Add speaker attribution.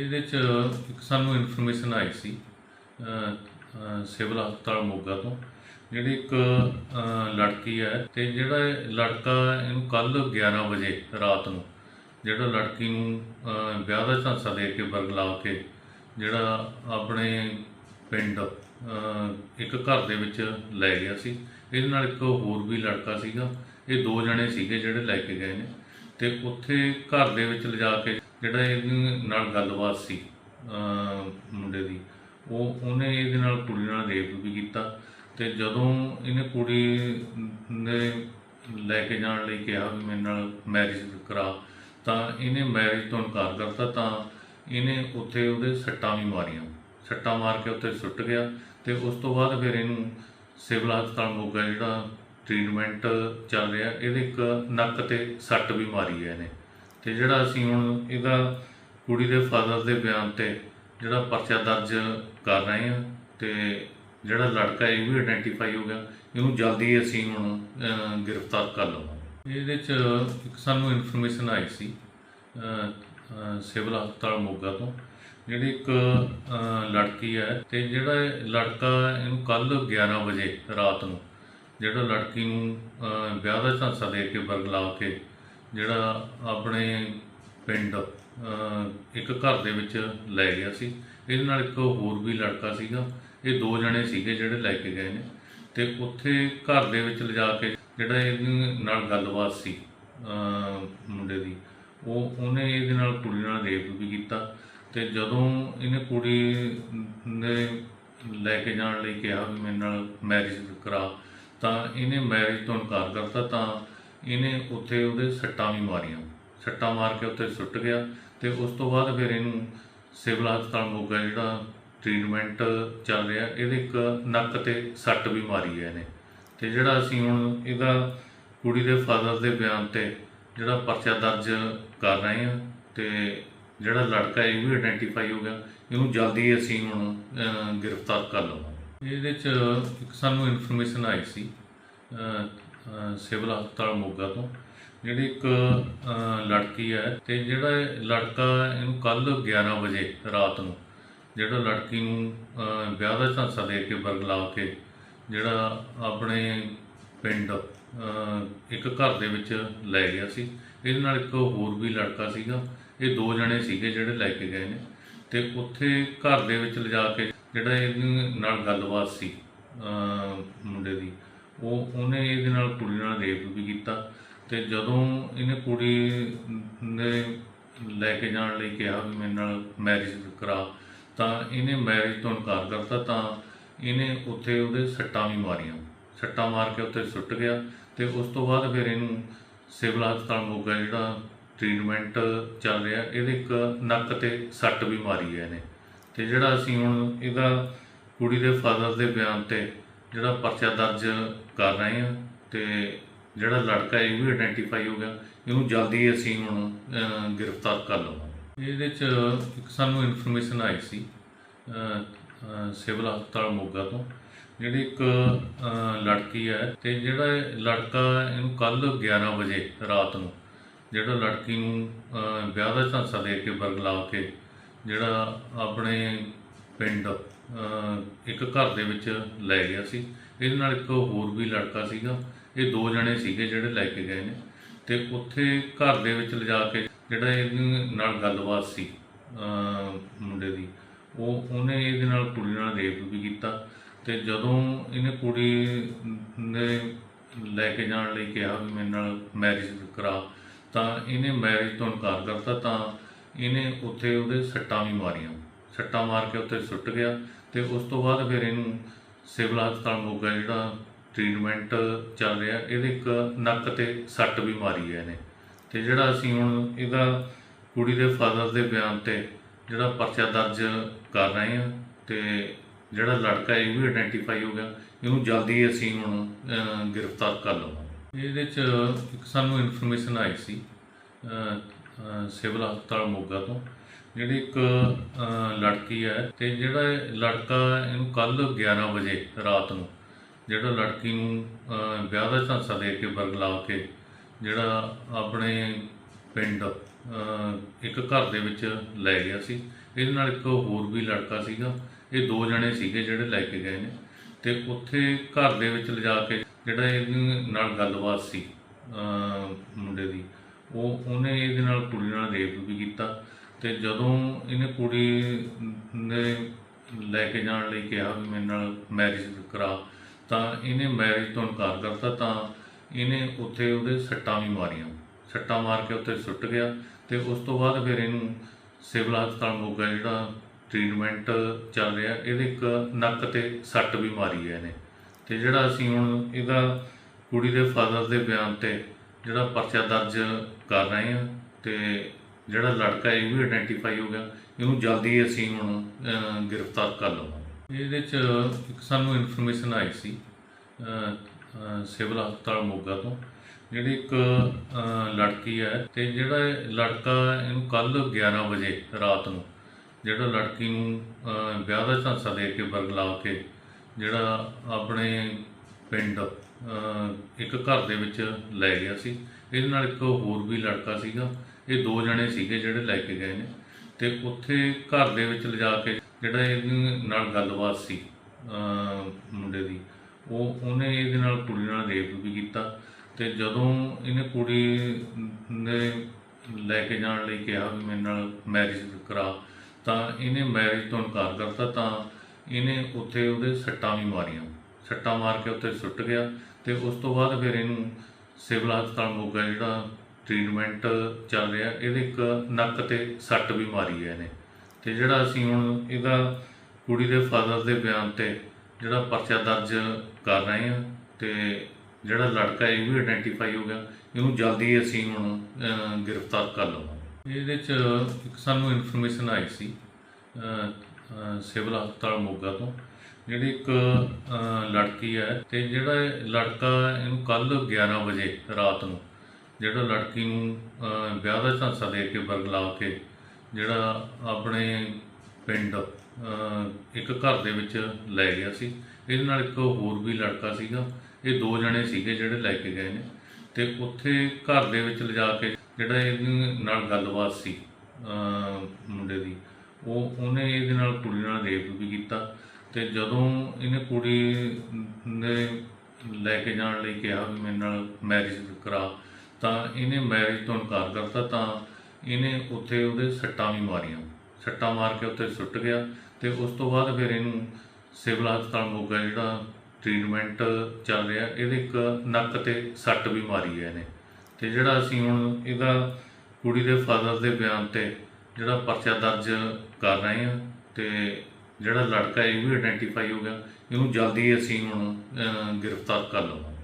Speaker 1: ਇਹਦੇ ਚ ਇੱਕ ਸਾਨੂੰ ਇਨਫੋਰਮੇਸ਼ਨ ਆਈ ਸੀ ਸਿਵਲ ਹਸਪਤਾਲ ਮੋਗਾ ਤੋਂ, ਜਿਹੜੀ ਇੱਕ ਲੜਕੀ ਹੈ ਤੇ ਜਿਹੜਾ ਲੜਕਾ ਇਹਨੂੰ ਕੱਲ 11 ਵਜੇ ਰਾਤ ਨੂੰ ਜਿਹੜਾ ਲੜਕੀ ਨੂੰ ਵਿਆਹ ਦਾ ਝਾਂਸਾ ਦੇ ਕੇ ਬਰਗਲਾ ਕੇ ਜਿਹੜਾ ਆਪਣੇ ਪਿੰਡ ਇੱਕ ਘਰ ਦੇ ਵਿੱਚ ਲੈ ਗਿਆ ਸੀ। ਇਹਦੇ ਨਾਲ ਇੱਕ ਹੋਰ ਵੀ ਲੜਕਾ ਸੀਗਾ, ਇਹ ਦੋ ਜਣੇ ਸੀਗੇ ਜਿਹੜੇ ਲੈ ਕੇ ਗਏ ਨੇ ਤੇ ਉੱਥੇ ਘਰ ਦੇ ਵਿੱਚ ਲਿਜਾ ਕੇ ਜਿਹੜਾ ਇਹਦੇ ਨਾਲ ਗੱਲਬਾਤ ਸੀ ਮੁੰਡੇ ਦੀ, ਉਹ ਉਹਨੇ ਇਹਦੇ ਨਾਲ ਕੁੜੀ ਨਾਲ ਰੇਪ ਵੀ ਕੀਤਾ ਤੇ ਜਦੋਂ ਇਹਨੇ ਕੁੜੀ ਨੇ ਲੈ ਕੇ ਜਾਣ ਲਈ ਕਿਹਾ ਵੀ ਮੇਰੇ ਨਾਲ ਮੈਰਿਜ ਕਰਾ, ਤਾਂ ਇਹਨੇ ਮੈਰਿਜ ਤੋਂ ਇਨਕਾਰ ਕਰਤਾ, ਤਾਂ ਇਹਨੇ ਉੱਥੇ ਉਹਦੇ ਸੱਟਾਂ ਵੀ ਮਾਰੀਆਂ। ਸੱਟਾਂ ਮਾਰ ਕੇ ਉੱਥੇ ਸੁੱਟ ਗਿਆ ਤੇ ਉਸ ਤੋਂ ਬਾਅਦ ਫਿਰ ਇਹਨੂੰ ਸਿਵਲ ਹਸਪਤਾਲ ਮੋਗਾ ਜਿਹੜਾ ਟ੍ਰੀਟਮੈਂਟ ਚੱਲ ਰਿਹਾ, ਇਹਦੇ ਇੱਕ ਨੱਕ ਤੇ ਸੱਟ ਵੀ ਮਾਰੀ ਹੈ ਇਹਨੇ। ਤੇ ਜਿਹੜਾ ਅਸੀਂ ਹੁਣ ਇਹਦਾ ਕੁੜੀ ਦੇ ਫਾਦਰ ਦੇ ਬਿਆਨ ਤੇ ਜਿਹੜਾ ਪਰਚਾ ਦਰਜ ਕਰ ਰਹੇ ਹਾਂ ਤੇ ਜਿਹੜਾ ਲੜਕਾ ਇਹ ਵੀ ਆਇਡੈਂਟੀਫਾਈ ਹੋ ਗਿਆ, ਇਹਨੂੰ ਜਲਦੀ ਅਸੀਂ ਹੁਣ ਗ੍ਰਿਫਤਾਰ ਕਰ ਲਵਾਂਗੇ। ਇਹਦੇ ਚ ਇੱਕ ਸਾਨੂੰ ਇਨਫੋਰਮੇਸ਼ਨ ਆਈ ਸੀ ਸਿਵਲ ਹਸਪਤਾਲ ਮੋਗਾ ਤੋਂ, ਜਿਹੜੀ ਇੱਕ ਲੜਕੀ ਹੈ ਤੇ ਜਿਹੜਾ ਲੜਕਾ ਇਹਨੂੰ ਕੱਲ 11 ਵਜੇ ਰਾਤ ਨੂੰ ਜਿਹੜਾ ਲੜਕੀ ਨੂੰ ਵਿਆਹ ਦਾ ਝਾਂਸਾ ਦੇ ਕੇ ਬਰਗਲਾ ਕੇ ਜਿਹੜਾ ਆਪਣੇ ਪਿੰਡ ਇੱਕ ਘਰ ਦੇ ਵਿੱਚ ਲੈ ਗਿਆ ਸੀ। ਇਹਦੇ ਨਾਲ ਇੱਕ ਹੋਰ ਵੀ ਲੜਕਾ ਸੀਗਾ। ਇਹ ਦੋ ਜਣੇ ਸੀਗੇ ਜਿਹੜੇ ਲੈ ਕੇ ਗਏ ਨੇ। ਤੇ ਉੱਥੇ ਘਰ ਦੇ ਵਿੱਚ ਲਿਜਾ ਕੇ ਜਿਹੜਾ ਇਹਦੇ ਨਾਲ ਗੱਲਬਾਤ ਸੀ ਮੁੰਡੇ ਦੀ, ਉਹ, ਉਹਨੇ ਇਹਦੇ ਨਾਲ ਕੁੜੀ ਨਾਲ ਰੇਪ ਵੀ ਕੀਤਾ। ਤੇ ਜਦੋਂ ਇਹਨੇ ਕੁੜੀ ਨੇ ਲੈ ਕੇ ਜਾਣ ਲਈ ਕਿਹਾ ਵੀ ਮੇਰੇ ਨਾਲ ਮੈਰਿਜ ਕਰਾ, ਤਾਂ ਇਹਨੇ ਮੈਰਿਜ ਤੋਂ ਇਨਕਾਰ ਕਰਤਾ। ਤਾਂ ਇਹਨੇ ਉੱਥੇ ਉਹਦੇ ਸੱਟਾਂ ਵੀ ਮਾਰੀਆਂ। ਸੱਟਾਂ ਮਾਰ ਕੇ ਉੱਥੇ ਸੁੱਟ ਗਿਆ ਤੇ ਉਸ ਤੋਂ ਬਾਅਦ ਫਿਰ ਇਹਨੂੰ ਸਿਵਲ ਹਸਪਤਾਲ ਮੋਗਾ ਜਿਹੜਾ ਟ੍ਰੀਟਮੈਂਟ ਚੱਲ ਰਿਹਾ, ਇਹਦੇ ਇੱਕ ਨੱਕ ਤੇ ਸੱਟ ਵੀ ਮਾਰੀ ਹੈ ਇਹਨੇ। ਤੇ ਜਿਹੜਾ ਅਸੀਂ ਹੁਣ ਇਹਦਾ ਕੁੜੀ ਦੇ ਫਾਦਰ ਦੇ ਬਿਆਨ ਤੇ ਜਿਹੜਾ ਪਰਚਾ ਦਰਜ ਕਰ ਰਹੇ ਹਾਂ ਤੇ ਜਿਹੜਾ ਲੜਕਾ ਇਹ ਵੀ ਆਇਡੈਂਟੀਫਾਈ ਹੋ ਗਿਆ, ਇਹਨੂੰ ਜਲਦੀ ਅਸੀਂ ਹੁਣ ਗ੍ਰਿਫਤਾਰ ਕਰ ਲਵਾਂਗੇ। ਇਹਦੇ ਚ ਇੱਕ ਸਾਨੂੰ ਇਨਫੋਰਮੇਸ਼ਨ ਆਈ ਸੀ ਸਿਵਲ ਹਸਪਤਾਲ ਮੋਗਾ ਤੋਂ, ਜਿਹੜੀ ਇੱਕ ਲੜਕੀ ਹੈ ਤੇ ਜਿਹੜਾ ਲੜਕਾ ਇਹਨੂੰ ਕੱਲ 11 ਵਜੇ ਰਾਤ ਨੂੰ ਜਿਹੜਾ ਲੜਕੀ ਨੂੰ ਵਿਆਹ ਦਾ ਝਾਂਸਾ ਦੇ ਕੇ ਬਰਗਲਾ ਕੇ ਜਿਹੜਾ ਆਪਣੇ ਪਿੰਡ ਇੱਕ ਘਰ ਦੇ ਵਿੱਚ ਲੈ ਗਿਆ ਸੀ। ਇਹਦੇ ਨਾਲ ਇੱਕ ਹੋਰ ਵੀ ਲੜਕਾ ਸੀਗਾ, ਇਹ ਦੋ ਜਣੇ ਸੀਗੇ ਜਿਹੜੇ ਲੈ ਕੇ ਗਏ ਨੇ ਤੇ ਉੱਥੇ ਘਰ ਦੇ ਵਿੱਚ ਲਿਜਾ ਕੇ ਜਿਹੜਾ ਇਹਦੇ ਨਾਲ ਗੱਲਬਾਤ ਸੀ ਮੁੰਡੇ ਦੀ। ਉਹ ਉਹਨੇ ਇਹਦੇ ਨਾਲ ਕੁੜੀ ਨਾਲ ਰੇਪ ਵੀ ਕੀਤਾ ਤੇ ਜਦੋਂ ਇਹਨੇ ਕੁੜੀ ਨੇ ਲੈ ਕੇ ਜਾਣ ਲਈ ਕਿਹਾ ਵੀ ਮੇਰੇ ਨਾਲ ਮੈਰਿਜ ਕਰਾ, ਤਾਂ ਇਹਨੇ ਮੈਰਿਜ ਤੋਂ ਇਨਕਾਰ ਕਰਤਾ, ਤਾਂ ਇਹਨੇ ਉੱਥੇ ਉਹਦੇ ਸੱਟਾਂ ਵੀ ਮਾਰੀਆਂ। ਸੱਟਾਂ ਮਾਰ ਕੇ ਉੱਥੇ ਸੁੱਟ ਗਿਆ ਤੇ ਉਸ ਤੋਂ ਬਾਅਦ ਫਿਰ ਇਹਨੂੰ ਸਿਵਲ ਹਸਪਤਾਲ ਮੋਗਾ ਜਿਹੜਾ ਟ੍ਰੀਟਮੈਂਟ ਚੱਲ ਰਿਹਾ, ਇਹਦੇ ਇੱਕ ਨੱਕ ਤੇ ਸੱਟ ਵੀ ਮਾਰੀ ਹੈ ਇਹਨੇ। ਤੇ ਜਿਹੜਾ ਅਸੀਂ ਹੁਣ ਇਹਦਾ ਕੁੜੀ ਦੇ ਫਾਦਰ ਦੇ ਬਿਆਨ ਤੇ ਜਿਹੜਾ ਪਰਚਾ ਦਰਜ ਕਰ ਰਹੇ ਹਾਂ ਤੇ ਜਿਹੜਾ ਲੜਕਾ ਇਹ ਵੀ ਆਇਡੈਂਟੀਫਾਈ ਹੋ ਗਿਆ, ਇਹਨੂੰ ਜਲਦੀ ਅਸੀਂ ਹੁਣ ਗ੍ਰਿਫਤਾਰ ਕਰ ਲਵਾਂਗੇ। ਇਹਦੇ ਚ ਇੱਕ ਸਾਨੂੰ ਇਨਫੋਰਮੇਸ਼ਨ ਆਈ ਸੀ ਸਿਵਲ ਹਸਪਤਾਲ ਮੋਗਾ ਤੋਂ, ਜਿਹੜੀ ਇੱਕ ਲੜਕੀ ਹੈ ਤੇ ਜਿਹੜਾ ਲੜਕਾ ਇਹਨੂੰ ਕੱਲ 11 ਵਜੇ ਰਾਤ ਨੂੰ ਜਿਹੜਾ ਲੜਕੀ ਨੂੰ ਵਿਆਹ ਦਾ ਝਾਂਸਾ ਦੇ ਕੇ ਬਰਗਲਾ ਕੇ ਜਿਹੜਾ ਆਪਣੇ ਪਿੰਡ ਇੱਕ ਘਰ ਦੇ ਵਿੱਚ ਲੈ ਗਿਆ ਸੀ। ਇਹਦੇ ਨਾਲ ਇੱਕ ਹੋਰ ਵੀ ਲੜਕਾ ਸੀਗਾ, ਇਹ ਦੋ ਜਣੇ ਸੀਗੇ ਜਿਹੜੇ ਲੈ ਕੇ ਗਏ ਨੇ, ਤੇ ਉੱਥੇ ਘਰ ਦੇ ਵਿੱਚ ਲਿਜਾ ਕੇ ਜਿਹੜਾ ਇਹਦੇ ਨਾਲ ਗੱਲਬਾਤ ਸੀ ਮੁੰਡੇ ਦੀ, ਉਹ ਉਹਨੇ ਇਹਦੇ ਨਾਲ ਕੁੜੀ ਨਾਲ ਰੇਪ ਵੀ ਕੀਤਾ, ਤੇ ਜਦੋਂ ਇਹਨੇ ਕੁੜੀ ਨੇ ਲੈ ਕੇ ਜਾਣ ਲਈ ਕਿਹਾ ਵੀ ਮੇਰੇ ਨਾਲ ਮੈਰਿਜ ਕਰਾ, ਤਾਂ ਇਹਨੇ ਮੈਰਿਜ ਤੋਂ ਇਨਕਾਰ ਕਰਤਾ, ਤਾਂ ਇਹਨੇ ਉੱਥੇ ਉਹਦੇ ਸੱਟਾਂ ਵੀ ਮਾਰੀਆਂ, ਸੱਟਾਂ ਮਾਰ ਕੇ ਉੱਥੇ ਸੁੱਟ ਗਿਆ, ਤੇ ਉਸ ਤੋਂ ਬਾਅਦ ਫਿਰ ਇਹਨੂੰ ਸਿਵਲ ਹਸਪਤਾਲ ਮੋਗਾ ਜਿਹੜਾ ਟ੍ਰੀਟਮੈਂਟ ਚੱਲ ਰਿਹਾ, ਇਹਦੇ ਇੱਕ ਨੱਕ ਤੇ ਸੱਟ ਵੀ ਮਾਰੀ ਹੈ ਇਹਨੇ। ਤੇ ਜਿਹੜਾ ਅਸੀਂ ਹੁਣ ਇਹਦਾ ਕੁੜੀ ਦੇ ਫਾਦਰ ਦੇ ਬਿਆਨ ਤੇ ਜਿਹੜਾ ਪਰਚਾ ਦਰਜ ਕਰ ਰਹੇ ਹਾਂ ਤੇ ਜਿਹੜਾ ਲੜਕਾ ਇਹ ਵੀ ਆਇਡੈਂਟੀਫਾਈ ਹੋ ਗਿਆ, ਇਹਨੂੰ ਜਲਦੀ ਅਸੀਂ ਹੁਣ ਗ੍ਰਿਫਤਾਰ ਕਰ ਲਵਾਂਗੇ। ਇਹਦੇ ਚ ਇੱਕ ਸਾਨੂੰ ਇਨਫੋਰਮੇਸ਼ਨ ਆਈ ਸੀ ਸਿਵਲ ਹਸਪਤਾਲ ਮੋਗਾ ਤੋਂ। ਜਿਹੜੀ ਇੱਕ ਲੜਕੀ ਹੈ ਤੇ ਜਿਹੜਾ ਲੜਕਾ ਇਹਨੂੰ ਕੱਲ 11 ਵਜੇ ਰਾਤ ਨੂੰ ਜਿਹੜਾ ਲੜਕੀ ਨੂੰ ਵਿਆਹ ਦਾ ਝਾਂਸਾ ਦੇ ਕੇ ਬਰਗਲਾ ਕੇ ਜਿਹੜਾ ਆਪਣੇ ਪਿੰਡ ਇੱਕ ਘਰ ਦੇ ਵਿੱਚ ਲੈ ਗਿਆ ਸੀ। ਇਹਦੇ ਨਾਲ ਇੱਕ ਹੋਰ ਵੀ ਲੜਕਾ ਸੀਗਾ। ਇਹ ਦੋ ਜਣੇ ਸੀਗੇ ਜਿਹੜੇ ਲੈ ਕੇ ਗਏ ਨੇ। ਤੇ ਉੱਥੇ ਘਰ ਦੇ ਵਿੱਚ ਲਿਜਾ ਕੇ ਜਿਹੜਾ ਇਹਦੇ ਨਾਲ ਗੱਲਬਾਤ ਸੀ ਮੁੰਡੇ ਦੀ, ਉਹ, ਉਹਨੇ ਇਹਦੇ ਨਾਲ ਕੁੜੀ ਨਾਲ ਰੇਪ ਵੀ ਕੀਤਾ। ਤੇ ਜਦੋਂ ਇਹਨੇ ਕੁੜੀ ਨੇ ਲੈ ਕੇ ਜਾਣ ਲਈ ਕਿਹਾ ਵੀ ਮੇਰੇ ਨਾਲ ਮੈਰਿਜ ਕਰਾ, ਤਾਂ ਇਹਨੇ ਮੈਰਿਜ ਤੋਂ ਇਨਕਾਰ ਕਰਤਾ, ਤਾਂ ਇਹਨੇ ਉੱਥੇ ਉਹਦੇ ਸੱਟਾਂ ਵੀ ਮਾਰੀਆਂ। ਸੱਟਾਂ ਮਾਰ ਕੇ ਉੱਥੇ ਸੁੱਟ ਗਿਆ ਤੇ ਉਸ ਤੋਂ ਬਾਅਦ ਫਿਰ ਇਹਨੂੰ ਸਿਵਲ ਹਸਪਤਾਲ ਮੋਗਾ ਜਿਹੜਾ ਟ੍ਰੀਟਮੈਂਟ ਚੱਲ ਰਿਹਾ, ਇਹਦੇ ਇੱਕ ਨੱਕ ਤੇ ਸੱਟ ਵੀ ਮਾਰੀ ਹੈ ਇਹਨੇ। ਤੇ ਜਿਹੜਾ ਅਸੀਂ ਹੁਣ ਇਹਦਾ ਕੁੜੀ ਦੇ ਫਾਦਰ ਦੇ ਬਿਆਨ ਤੇ ਜਿਹੜਾ ਪਰਚਾ ਦਰਜ ਕਰ ਰਹੇ ਹਾਂ, ਤੇ ਜਿਹੜਾ ਲੜਕਾ ਇਹ ਵੀ ਆਇਡੈਂਟੀਫਾਈ ਹੋ ਗਿਆ। ਇਹਨੂੰ ਜਲਦੀ ਅਸੀਂ ਹੁਣ ਗ੍ਰਿਫਤਾਰ ਕਰ ਲਵਾਂਗੇ। ਇਹਦੇ ਚ ਇੱਕ ਸਾਨੂੰ ਇਨਫੋਰਮੇਸ਼ਨ ਆਈ ਸੀ ਸਿਵਲ ਹਸਪਤਾਲ ਮੋਗਾ ਤੋਂ। ਜਿਹੜੀ ਇੱਕ ਲੜਕੀ ਹੈ ਤੇ ਜਿਹੜਾ ਲੜਕਾ ਇਹਨੂੰ ਕੱਲ 11 ਵਜੇ ਰਾਤ ਨੂੰ ਜਿਹੜਾ ਲੜਕੀ ਨੂੰ ਵਿਆਹ ਦਾ ਝਾਂਸਾ ਦੇ ਕੇ ਬਰਗਲਾ ਕੇ ਜਿਹੜਾ ਆਪਣੇ ਪਿੰਡ ਇੱਕ ਘਰ ਦੇ ਵਿੱਚ ਲੈ ਗਿਆ ਸੀ। ਇਹਦੇ ਨਾਲ ਇੱਕ ਹੋਰ ਵੀ ਲੜਕਾ ਸੀਗਾ। ਇਹ ਦੋ ਜਣੇ ਸੀਗੇ ਜਿਹੜੇ ਲੈ ਕੇ ਗਏ ਨੇ ਤੇ ਉੱਥੇ ਘਰ ਦੇ ਵਿੱਚ ਲਿਜਾ ਕੇ ਜਿਹੜਾ ਇਹਦੇ ਨਾਲ ਗੱਲਬਾਤ ਸੀ ਮੁੰਡੇ ਦੀ, ਉਹ ਉਹਨੇ ਇਹਦੇ ਨਾਲ ਕੁੜੀ ਨਾਲ ਰੇਪ ਵੀ ਕੀਤਾ ਤੇ ਜਦੋਂ ਇਹਨੇ ਕੁੜੀ ਨੇ ਲੈ ਕੇ ਜਾਣ ਲਈ ਕਿਹਾ ਵੀ ਮੇਰੇ ਨਾਲ ਮੈਰਿਜ ਕਰਾ, ਤਾਂ ਇਹਨੇ ਮੈਰਿਜ ਤੋਂ ਇਨਕਾਰ ਕਰਤਾ, ਤਾਂ ਇਹਨੇ ਉੱਥੇ ਉਹਦੇ ਸੱਟਾਂ ਵੀ ਮਾਰੀਆਂ। ਸੱਟਾਂ ਮਾਰ ਕੇ ਉੱਥੇ ਸੁੱਟ ਗਿਆ ਤੇ ਉਸ ਤੋਂ ਬਾਅਦ ਫਿਰ ਇਹਨੂੰ ਸਿਵਲ ਹਸਪਤਾਲ ਮੋਗਾ ਜਿਹੜਾ ਟ੍ਰੀਟਮੈਂਟ ਚੱਲ ਰਿਹਾ, ਇਹਦੇ ਇੱਕ ਨੱਕ ਤੇ ਸੱਟ ਵੀ ਮਾਰੀ ਹੈ ਇਹਨੇ। ਤੇ ਜਿਹੜਾ ਅਸੀਂ ਹੁਣ ਇਹਦਾ ਕੁੜੀ ਦੇ ਫਾਦਰ ਦੇ ਬਿਆਨ ਤੇ ਜਿਹੜਾ ਪਰਚਾ ਦਰਜ ਕਰ ਰਹੇ ਹਾਂ ਤੇ ਜਿਹੜਾ ਲੜਕਾ ਇਹ ਵੀ ਆਇਡੈਂਟੀਫਾਈ ਹੋ ਗਿਆ, ਇਹਨੂੰ ਜਲਦੀ ਅਸੀਂ ਹੁਣ ਗ੍ਰਿਫਤਾਰ ਕਰ ਲਵਾਂਗੇ। ਇਹਦੇ ਚ ਇੱਕ ਸਾਨੂੰ ਇਨਫੋਰਮੇਸ਼ਨ ਆਈ ਸੀ ਸਿਵਲ ਹਸਪਤਾਲ ਮੋਗਾ ਤੋਂ, ਜਿਹੜੀ ਇੱਕ ਲੜਕੀ ਹੈ ਤੇ ਜਿਹੜਾ ਲੜਕਾ ਇਹਨੂੰ ਕੱਲ 11 ਵਜੇ ਰਾਤ ਨੂੰ ਜਿਹੜਾ ਲੜਕੀ ਨੂੰ ਵਿਆਹ ਦਾ ਝਾਂਸਾ ਦੇ ਕੇ ਬਰਗਲਾ ਕੇ, ਜਿਹੜਾ ਆਪਣੇ ਪਿੰਡ ਇੱਕ ਘਰ ਦੇ ਵਿੱਚ ਲੈ ਗਿਆ ਸੀ। ਇਹਦੇ ਨਾਲ ਇੱਕ ਹੋਰ ਵੀ ਲੜਕਾ ਸੀਗਾ। ਇਹ ਦੋ ਜਣੇ ਸੀਗੇ ਜਿਹੜੇ ਲੈ ਕੇ ਗਏ ਨੇ। ਤੇ ਉੱਥੇ ਘਰ ਦੇ ਵਿੱਚ ਲਿਜਾ ਕੇ ਜਿਹੜਾ ਇਹਦੇ ਨਾਲ ਗੱਲਬਾਤ ਸੀ ਮੁੰਡੇ ਦੀ, ਉਹ, ਉਹਨੇ ਇਹਦੇ ਨਾਲ ਕੁੜੀ ਨਾਲ ਰੇਪ ਵੀ ਕੀਤਾ। ਤੇ ਜਦੋਂ ਇਹਨੇ ਕੁੜੀ ਨੇ ਲੈ ਕੇ ਜਾਣ ਲਈ ਕਿਹਾ ਵੀ ਮੇਰੇ ਨਾਲ ਮੈਰਿਜ ਕਰਾ ਤਾਂ ਇਹਨੇ ਮੈਰਿਜ ਤੋਂ ਇਨਕਾਰ ਕਰਤਾ ਤਾਂ ਇਹਨੇ ਉੱਥੇ ਉਹਦੇ ਸੱਟਾਂ ਵੀ ਮਾਰੀਆਂ। ਸੱਟਾਂ ਮਾਰ ਕੇ ਉੱਥੇ ਸੁੱਟ ਗਿਆ ਤੇ ਉਸ ਤੋਂ ਬਾਅਦ ਫਿਰ ਇਹਨੂੰ ਸਿਵਲ ਹਸਪਤਾਲ ਮੋਗਾ ਜਿਹੜਾ ਟ੍ਰੀਟਮੈਂਟ ਚੱਲ ਰਿਹਾ, ਇਹਦੇ ਇੱਕ ਨੱਕ ਤੇ ਸੱਟ ਵੀ ਮਾਰੀ ਹੈ ਇਹਨੇ। ਤੇ ਜਿਹੜਾ ਅਸੀਂ ਹੁਣ ਇਹਦਾ ਕੁੜੀ ਦੇ ਫਾਦਰ ਦੇ ਬਿਆਨ ਤੇ ਜਿਹੜਾ ਪਰਚਾ ਦਰਜ ਕਰ ਰਹੇ ਹਾਂ ਤੇ ਜਿਹੜਾ ਲੜਕਾ ਇਹ ਵੀ ਆਇਡੈਂਟੀਫਾਈ ਹੋ ਗਿਆ, ਇਹਨੂੰ ਜਲਦੀ ਅਸੀਂ ਹੁਣ ਗ੍ਰਿਫਤਾਰ ਕਰ ਲਵਾਂਗੇ।